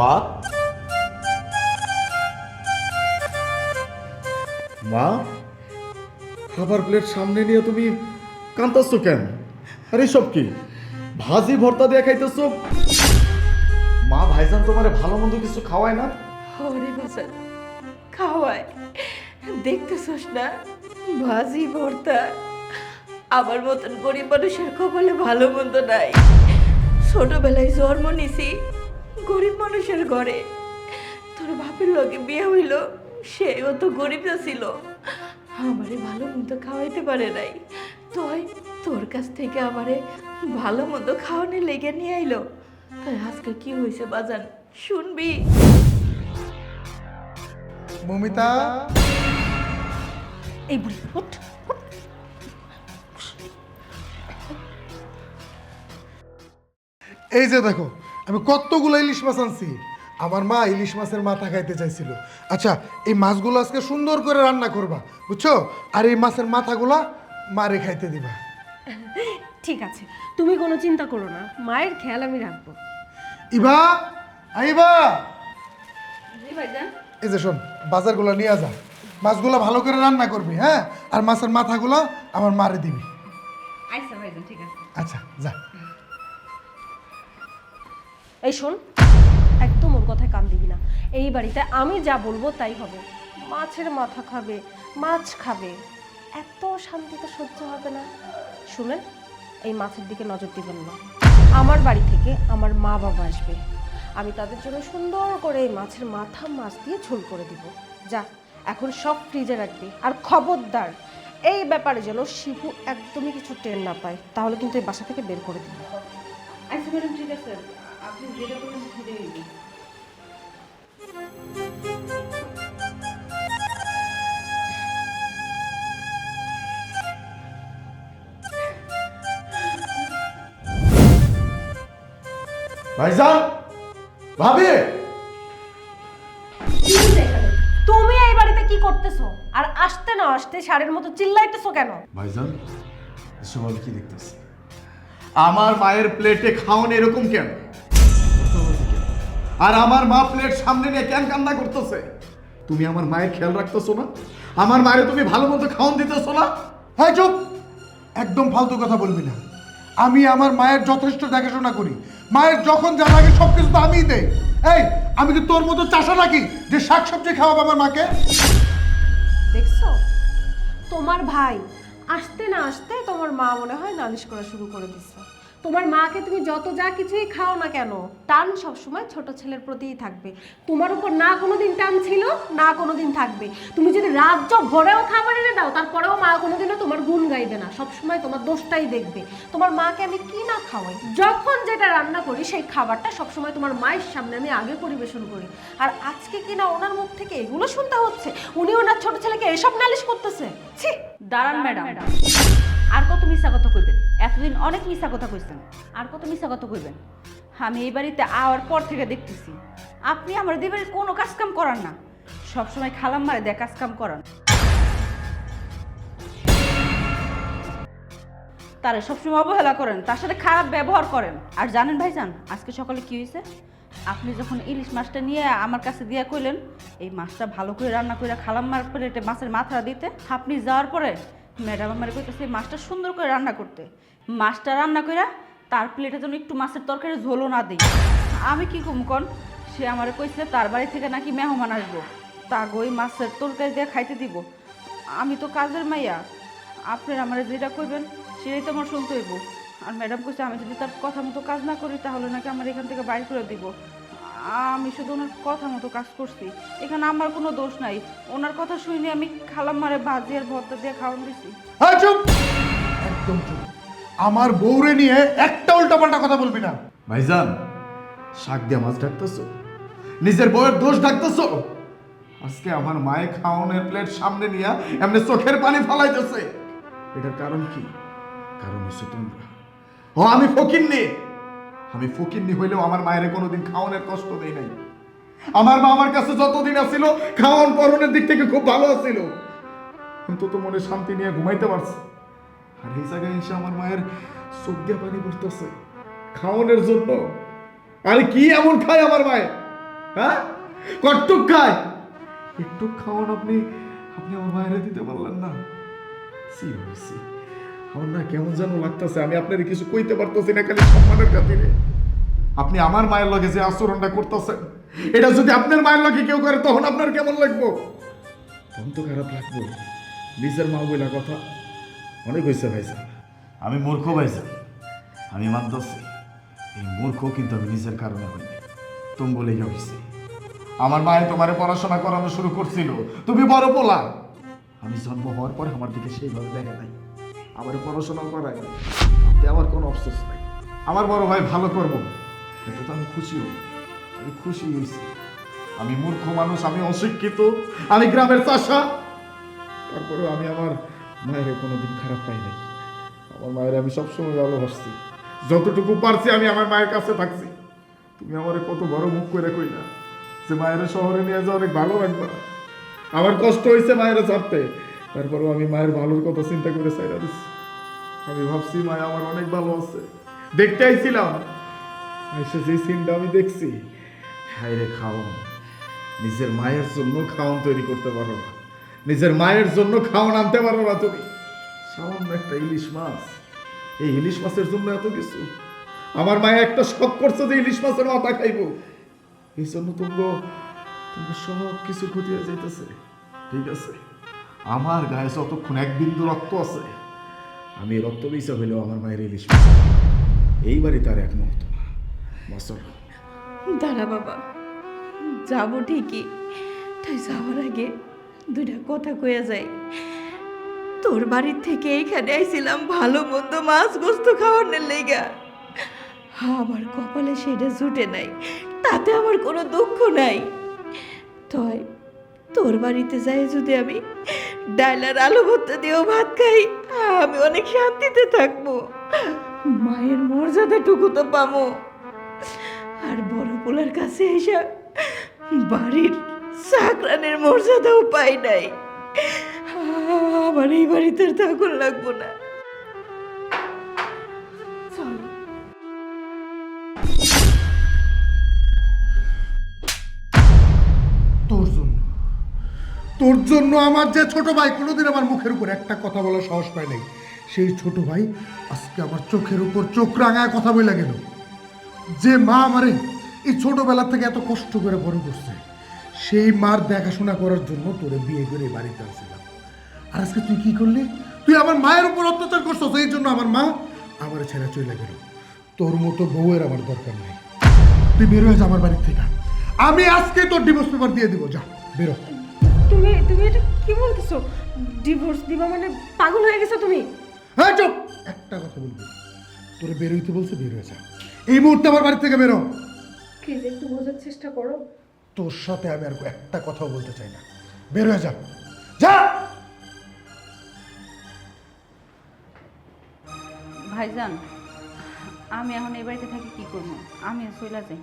মা? মা? খাবার প্লেট সামনে নিয়ে তুমি কান্তাচ্ছ কেন? আরে সব কি? ভাজি ভর্তা দিয়ে খাইতেছ? মা ভাইজান তোমারে ভালো মন্দ কিছু খাওয়ায় না? ওরে বাজার খাওয়ায়। দেখতেছস না? ভাজি ভর্তা। আমার মতন গরিব মানুষের কপালে ভালো মন্দ নাই। ছোটবেলায় জন্ম নিছি গরিব মানুষের ঘরে। তোর বাপের লগে বিয়ে হইল সেও তো গরিব না ছিল। আমারে ভালো মন্দ খাওয়াইতে পারে নাই। তুই তোর কাছ থেকে আমারে ভালো মন্দ খাওয়ানোর লেগে নিয়ে আইলো। তাই আজকে কি হয়েছে বাজান শুনবি? মমিতা? এই বুড়ি উঠ। এই যে দেখো আমি কতগুলো ইলিশ মাছ আনছি। আমার মা ইলিশ মাছের মাথা খাইতে চাইছিল। আচ্ছা এই মাছগুলো আজকে সুন্দর করে রান্না করবা বুঝছ? আর এই মাছের মাথাগুলা মারে খাইতে দিবা। ঠিক আছে তুমি কোনো চিন্তা করো না মায়ের খেয়াল আমি রাখব। ইভা আইবা। এই যে শোন বাজারগুলো নিয়ে যা। মাছগুলো ভালো করে রান্না করবি হ্যাঁ? আর মাছের মাথাগুলো আমার মারে দিবি। আচ্ছা ভাইজান ঠিক আছে। আচ্ছা যা। এই শোন, একদম ওর কথায় কান দিবি না। এই বাড়িতে আমি যা বলব তাই হবে। মাছের মাথা খাবে, মাছ খাবে। এত শান্তি তো সহ্য হবে না। শুনেন, এই মাছের দিকে নজর দিবেন না। আমার বাড়ি থেকে আমার মা বাবা আসবে। আমি তাদের জন্য সুন্দর করে এই মাছের মাথা মাছ দিয়ে ঝোল করে দিব। যা, এখন সব ফ্রিজে রাখবি। আর খবরদার, এই ব্যাপারে যেন শিবু একদমই কিছু টের না পায়, তাহলে কিন্তু এই বাসা থেকে বের করে দিবে। আচ্ছা ম্যাডাম, ঠিক আছে। আপনি যেটা করবেন। ভাইজান ভাবি! তুমি এই বাড়িতে কি করতেছো? আর আসতে না আসতে সারের মতো চিল্লাইতেছো কেন? ভাইজান এসব আমি কি দেখতেছি? আমার মায়ের প্লেটে খাওয়ান এরকম কেন? আর আমার মা প্লেট সামনে নিয়ে কেন কান্না করতেছে? তুমি আমার মায়ের খেয়াল রাখতেছো না? আমার মায়ের তুমি ভালো মতো খাওয়ান দিতেছো না? হ্যাঁ চুপ! একদম ফালতু কথা বলবি না। আমি আমার মায়ের যথেষ্ট দেখাশোনা করি। মায়ের যখন যা লাগে সব কিছু তো আমিই দেই। এই, আমি কি তোর মতো চাষা নাকি যে শাকসবজি খাওয়াবো আমার মাকে? দেখছ? তোমার ভাই আসতে না আসতে তোমার মা মনে হয় নালিশ করা শুরু করে দিচ্ছে। তোমার মাকে তুমি যত যা কিছুই খাও না কেন টান সবসময় ছোট ছেলের প্রতিই থাকবে। তোমার উপর না কোনোদিন টান ছিল না কোনো দিন থাকবে। তুমি যদি রাজ্য ভরেও খাবার এনে দাও তারপরেও মা কোনোদিনও তোমার গুণ গাইবে না। সবসময় তোমার দোষটাই দেখবে। তোমার মাকে আমি কি না খাওয়াই? যখন যেটা রান্না করি সেই খাবারটা সবসময় তোমার মায়ের সামনে আমি আগে পরিবেশন করি। আর আজকে কি না ওনার মুখ থেকে এগুলো শুনতে হচ্ছে? উনি ওনার ছোট ছেলেকে এসব নালিশ করতেছে? ছি দাঁড়ান ম্যাডাম। আর কত কথা কইবেন? এতদিন অনেক মিশা কথা কইছেন। আর কত মিশা কথা কইবেন? আমি এই বাড়িতে আওয়ার পর থেকে দেখতেছি। আপনি আমার দিবারের কোনো কাজ কাম করান না। সবসময় খালাম মারে দেয় কাজ কাম করান। তারে সবসময় অবহেলা করেন, তার সাথে খারাপ ব্যবহার করেন। আর জানেন ভাইজান, আজকে সকালে কি হয়েছে আপনি যখন ইলিশ মাছটা নিয়ে আমার কাছে দিয়া কইলেন, এই মাছটা ভালো করে রান্না করে খালাম মার প্লেটে মাছের মাথা দিতে, আপনি যাওয়ার পরে ম্যাডাম আমার কইতেছে মাছটা সুন্দর করে রান্না করতে। মাছটা রান্না করে তার প্লেটে যেন একটু মাছের তরকারি ঝোলও না দিই। আমি কি কম কন? সে আমার কইছে, তার বাড়ি থেকে নাকি মেহমান আসব। তা গই মাছের তরকারি দিয়ে খাইতে দিব। আমি তো কাজের মাইয়া। আপনার আমার যেটা কইবেন, সেটাই তো আমার শুনতে হইব। আর ম্যাডাম কইছে, আমি যদি তার কথা মতো কাজ না করি, তাহলে নাকি আমার এখান থেকে বাইর করে দিব। আমি শুধু ওনার কথা মতো কাজ করছি। এখানে আমার কোনো দোষ নাই। ওনার কথা শুনে আমি খালাম মারে ভাজি আর ভর্তা দিয়ে খাওয়ান দিছি। হ্যাঁ চুপ! একদম চুপ। আমার বউরে নিয়ে একটা উল্টাপাল্টা কথা বলবি না। ভাইজান, শাক দিয়ে মাছ ডাকতেছো? নিজের বউয়ের দোষ ডাকতেছো? আজকে আমার মায়ে খাওয়ানোর প্লেট সামনে নিয়ে এমনি চোখের পানি ফালাইতেছে। এটার কারণ কি? কারণ হচ্ছে তোমরা। ও, আমি ফকিন্নি। আমি ফকিন্নি হইলেও আমার মায়ের কোনোদিন খাওয়ানোর কষ্ট দেই নাই। আমার মা আমার কাছে যতদিন আসছিল খাওয়ান পরনের দিক থেকে খুব ভালো কিন্তু তো মনে শান্তি নিয়ে ঘুমাইতে পারছে। আর এই জায়গায় এসে আমার মায়ের দিয়ে পানি পড়তেছে। খাওয়ানোর জন্য। আরে কি এমন খায় আমার মায়ে হ্যাঁ? কটুক খায়। একটু খাওয়ান আপনি আপনি আমার মায়েরা দিতে পারলেন না। সি আমার না কেমন যেন লাগতেছে, আমি আপনার কিছু কইতে পারতেছি না, খালি সম্মানের খাতিরে। আপনি আমার মায়ের লগে যে আচরণটা করতেছেন এটা যদি আপনার মায়ের লগে কেউ করে তখন আপনার কেমন লাগবো? তখন তো খারাপ লাগবো। নিজের মা বইলা কথা অনেক হয়েছে ভাইজান আমি মূর্খ ভাইজান আমি মানতেছি এই মূর্খ কিন্তু আমি নিজের কারণে হইনি। তুমি বলে হয়েছে আমার মায়ে তোমারে পড়াশোনা করানো শুরু করছিল। তুমি বড় পোলা। আমি জন্ম হওয়ার পরে আমার দিকে সেইভাবে দেখে নাই। আমার পড়াশোনা করায়। তাতে আমার কোনো অফসোস নাই। আমার বড় ভাই ভালো করব এটা তো আমি খুশি হই। আমি খুশি হয়েছি আমি মূর্খ মানুষ, আমি অশিক্ষিত, আমি গ্রামের চাষা। তারপরেও আমি আমার মায়ের কোনোদিন খারাপ পাই নাই। আমার মায়ের আমি সবসময় ভালোবাসছি। যতটুকু পারছি আমি আমার মায়ের কাছে থাকছি। তুমি আমার কত বড় মুখ করে কইলা যে মায়ের শহরে নিয়ে যাওয়া অনেক ভালো রাখবা আমার কষ্ট হয়েছে মায়ের ছাড়তে। তারপরেও আমি মায়ের ভালোর কথা চিন্তা করে চাইরা দিচ্ছি আমি ভাবছি মায় আমার অনেক ভালো আছে। দেখতে আইছিলাম। এসে যে সিনটা আমি দেখছি হায় রে খাওয়ান নিজের মায়ের জন্য খাওয়ান তৈরি করতে পারো না। নিজের মায়ের জন্য খাওয়ান আনতে পারো না তুমি। সামান্য একটা ইলিশ মাছ। এই ইলিশ মাছের জন্য এত কিছু? আমার মায়ে একটা শখ করছে যে ইলিশ মাছের মাথা খাইবো। এই জন্য তোমরা তোমরা সব কিছু হয়ে যাইতেছে। ঠিক আছে? আমার গায়ে যতক্ষণ এক বিন্দু রক্ত আছে, আমি রক্ত বিষে হইলেও আমার মায়ের ইলিশ মাছ। এইবারই তার এক মুহূর্ত। বছর দাঁড়া বাবা, যাব ঠিকই, তাই যাওয়ার আগে দুইটা কথা কইয়া যাই। তোর বাড়ির থেকে এইখানে আইছিলাম ভালো মন্দ মাছ গোস্ত খাওয়ানোর লেগা। আমার কপালে সেটা জুটে নাই, তাতে আমার কোনো দুঃখ নাই। তয় তোর বাড়িতে যাই যদি আমি ডাইলার আলু ভর্তা দিয়েও ভাত খাই, আমি অনেক শান্তিতে থাকব। মায়ের মর্যাদাটুকু তো পামো পোলার কাছে এসে বাড়ির চাকরানের মর্যাদাও পাই নাই। আমার এই বাড়িতে তখন লাগবো না। তোর জন্য। তোর জন্য আমার যে ছোট ভাই কোনোদিন আমার মুখের উপর একটা কথা বলার সাহস পায় নাই, সেই ছোট ভাই আজকে আমার চোখের উপর চোখ রাঙায় কথা বলে গেল। যে মা আমারে এই ছোটবেলা থেকে এত কষ্ট করে বড় করছে। সেই মার দেখাশোনা করার জন্য তোরে বিয়ে করে বাড়িতে আসছিলাম আর আজকে তুই কি করলি? তুই আমার মায়ের উপর অত্যাচার করছ এই জন্য আমার মা আমার ছেড়ে চলে গেল। তোর মতো বউয়ের আমার দরকার নেই। তুই বের হয়ে যা আমার বাড়ির থেকে। আমি আজকে তোর ডিভোর্স পেপার দিয়ে দিব যা বেরো তুমি তুমি এটা কি বলতেছো? ডিভোর্স দিবা মানে পাগল হয়ে গেছো তুমি? হ্যাঁ চুপ! একটা কথা বলবি। তোরে বের হইতে বলছে বের হয়ে যা। এই মুহূর্তে আমার বাড়ি থেকে বেরো প্লিজ একটু বোঝার চেষ্টা করো। তোর সাথে আমি আর একটা কথাও বলতে চাই না। বের হয়ে যা। যা! ভাইজান আমি এখন এই বাড়িতে থাকি কি করব? আমি চলে যাই।